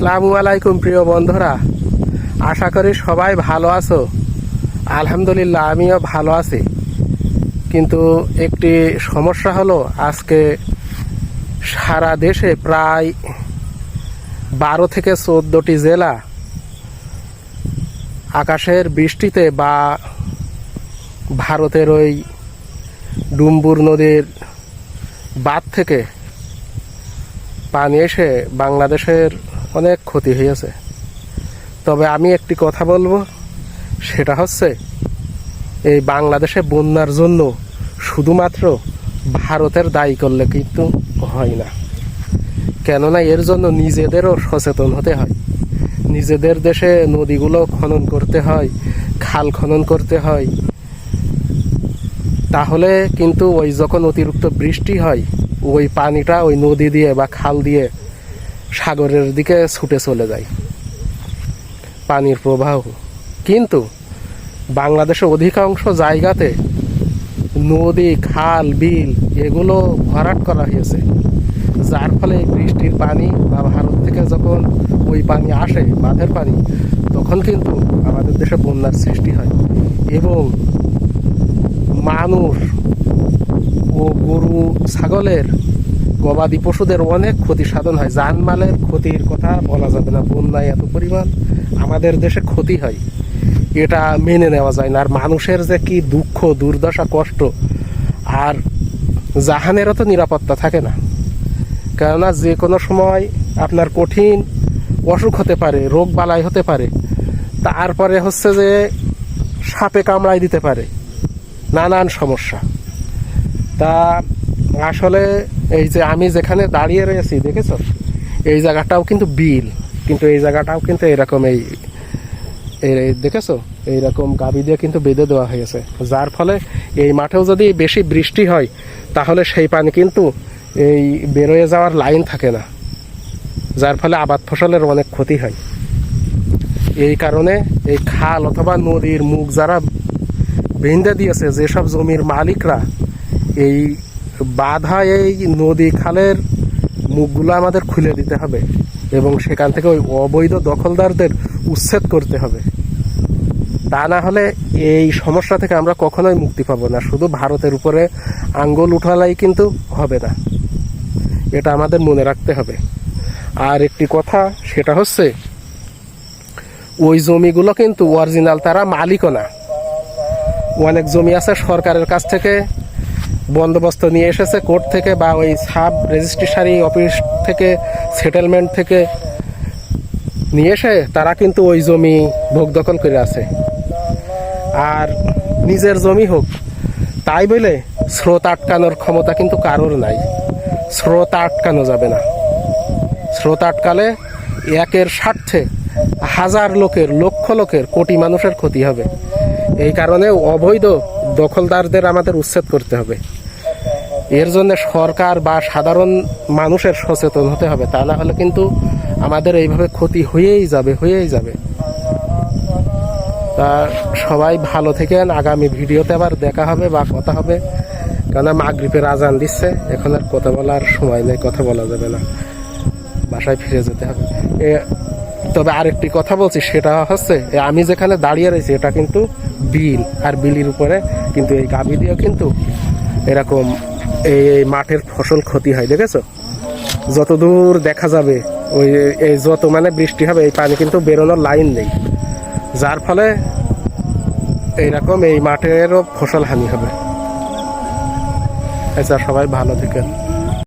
আসসালামু আলাইকুম প্রিয় বন্ধুরা। আশা করি সবাই ভালো আছো। আলহামদুলিল্লাহ, আমিও ভালো আছি। কিন্তু একটি সমস্যা হলো, আজকে সারা দেশে প্রায় বারো থেকে চোদ্দোটি জেলা আকাশের বৃষ্টিতে বা ভারতের ওই ডুম্বুর নদীর বাঁধ থেকে পানি এসে বাংলাদেশের অনেক ক্ষতি হয়েছে। তবে আমি একটি কথা বলব, সেটা হচ্ছে, এই বাংলাদেশে বন্যার জন্য শুধুমাত্র ভারতের দায়ী করলে কিন্তু হয় না। কেননা এর জন্য নিজেদেরও সচেতন হতে হয়। নিজেদের দেশে নদীগুলো খনন করতে হয়, খাল খনন করতে হয়। তাহলে কিন্তু ওই যখন অতিরিক্ত বৃষ্টি হয়, ওই পানিটা ওই নদী দিয়ে বা খাল দিয়ে সাগরের দিকে ছুটে চলে যায়। পানির প্রবাহ। কিন্তু বাংলাদেশের অধিকাংশ জায়গাতে নদী, খাল, বিল এগুলো ভরাট করা হয়েছে। যার ফলে বৃষ্টির পানি বা ভারত থেকে যখন ওই পানি আসে, বাঁধের পানি, তখন কিন্তু আমাদের দেশে বন্যার সৃষ্টি হয় এবং মানুষ ও গরু, ছাগলের গবাদি পশুদের অনেক ক্ষতি সাধন হয়। জানমালের ক্ষতির কথা বলা যাবে না, বন্যায় এত পরিমাণ আমাদের দেশে ক্ষতি হয়। এটা মেনে নেওয়া যায় না। আর মানুষের যে কি দুঃখ, দুর্দশা, কষ্ট, আর জাহানেরও তো নিরাপত্তা থাকে না। কেননা যে কোনো সময় আপনার কঠিন অসুখ হতে পারে, রোগ বালাই হতে পারে, তারপরে হচ্ছে যে সাপে কামড়াই দিতে পারে। নানান সমস্যা। তা আসলে এই যে আমি যেখানে দাঁড়িয়ে রয়েছি, দেখেছ? এই জায়গাটাও কিন্তু বিল, কিন্তু এই জায়গাটাও কিন্তু এরকম এই দেখেছ? এইরকম গাবি দিয়ে কিন্তু বেঁধে দেওয়া হয়েছে। যার ফলে এই মাঠেও যদি বেশি বৃষ্টি হয়, তাহলে সেই পানি কিন্তু এই বেরোয় যাওয়ার লাইন থাকে না। যার ফলে আবাদ ফসলের অনেক ক্ষতি হয়। এই কারণে এই খাল অথবা নদীর মুখ যারা বেঁধে দিয়েছে, যেসব জমির মালিকরা এই বাধা এই নদী খালের মুখগুলো আমাদের খুলে দিতে হবে এবং সেখান থেকে ওই অবৈধ দখলদারদের উচ্ছেদ করতে হবে। তা না হলে এই সমস্যা থেকে আমরা কখনোই মুক্তি পাবো না। শুধু ভারতের উপরে আঙ্গুল উঠালাই কিন্তু হবে না। এটা আমাদের মনে রাখতে হবে। আর একটি কথা, সেটা হচ্ছে ওই জমিগুলো কিন্তু অরিজিনাল তারা মালিকও না। অনেক জমি আছে সরকারের কাছ থেকে বন্দোবস্ত নিয়ে এসেছে কোর্ট থেকে বা ওই সাব রেজিস্ট্রেশনারি অফিস থেকে সেটেলমেন্ট থেকে নিয়ে এসে তারা কিন্তু ওই জমি ভোগ দখল করে আছে। আর নিজের জমি হোক, তাই বলে স্রোত আটকানোর ক্ষমতা কিন্তু কারোর নাই। স্রোত আটকানো যাবে না। স্রোত আটকালে একের স্বার্থে হাজার লোকের, লক্ষ লোকের, কোটি মানুষের ক্ষতি হবে। এই কারণে অবৈধ দখলদারদের আমাদের উচ্ছেদ করতে হবে। এর জন্য সরকার বা সাধারণ মানুষের সচেতন হতে হবে। তা না হলে কিন্তু আমাদের এইভাবে ক্ষতি হয়েই যাবে হয়েই যাবে। তা সবাই ভালো থেকেন। আগামী ভিডিওতে আবার দেখা হবে বা কথা হবে। কেননা মাগরীপের আজান দিচ্ছে। এখন আর কথা বলার সময় নেই, কথা বলা যাবে না। বাসায় ফিরে যেতে হবে। তবে আরেকটি কথা বলছি, সেটা হচ্ছে আমি যেখানে দাঁড়িয়ে রয়েছি, এটা কিন্তু বিল, আর বিলির উপরে কিন্তু এই গাভি দিয়েও কিন্তু এরকম এই মাঠের ফসল ক্ষতি হয়, দেখেছ? যত দূর দেখা যাবে, ওই, এই যত মানে বৃষ্টি হবে, এই পানি কিন্তু বেরোনোর লাইন নেই। যার ফলে এইরকম এই মাঠেরও ফসল হানি হবে। আচ্ছা সবাই ভালো থাকেন।